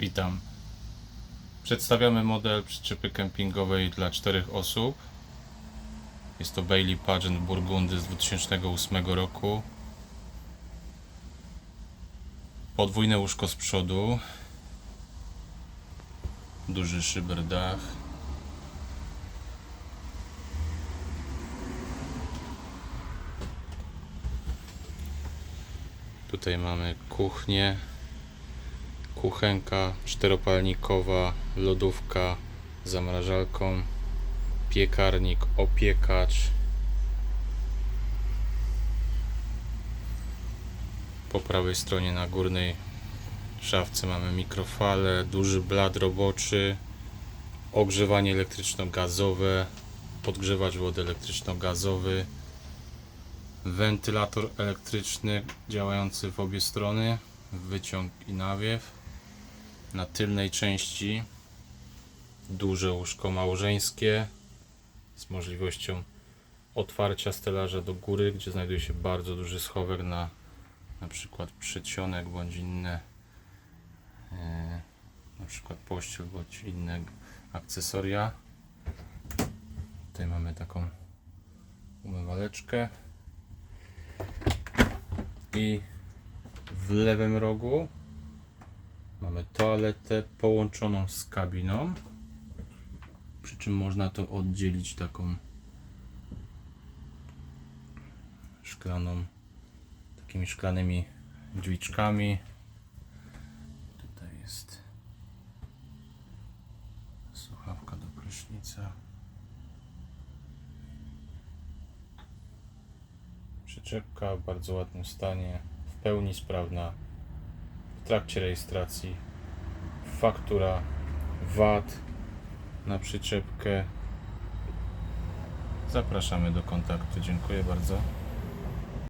Witam. Przedstawiamy model przyczepy kempingowej dla czterech osób. Jest to Bailey Pageant Burgundy z 2008 roku. Podwójne łóżko z przodu. Duży szyber dach. Tutaj mamy kuchnię, kuchenka czteropalnikowa, lodówka z zamrażalką, piekarnik, opiekacz. Po prawej stronie na górnej szafce mamy mikrofale, duży blad roboczy, ogrzewanie elektryczno-gazowe, podgrzewacz wody elektryczno-gazowy, wentylator elektryczny działający w obie strony, wyciąg i nawiew. Na tylnej części duże łóżko małżeńskie z możliwością otwarcia stelaża do góry, gdzie znajduje się bardzo duży schowek na na przykład przedsionek bądź inne e, na przykład pościel bądź inne akcesoria. Tutaj mamy taką umywaleczkę i w lewym rogu mamy toaletę połączoną z kabiną. Przy czym można to oddzielić taką szklaną, takimi szklanymi drzwiczkami. Tutaj jest słuchawka do prysznica. Przyczepka w bardzo ładnym stanie, w pełni sprawna, trakcie rejestracji, faktura VAT na przyczepkę. Zapraszamy do kontaktu. Dziękuję bardzo.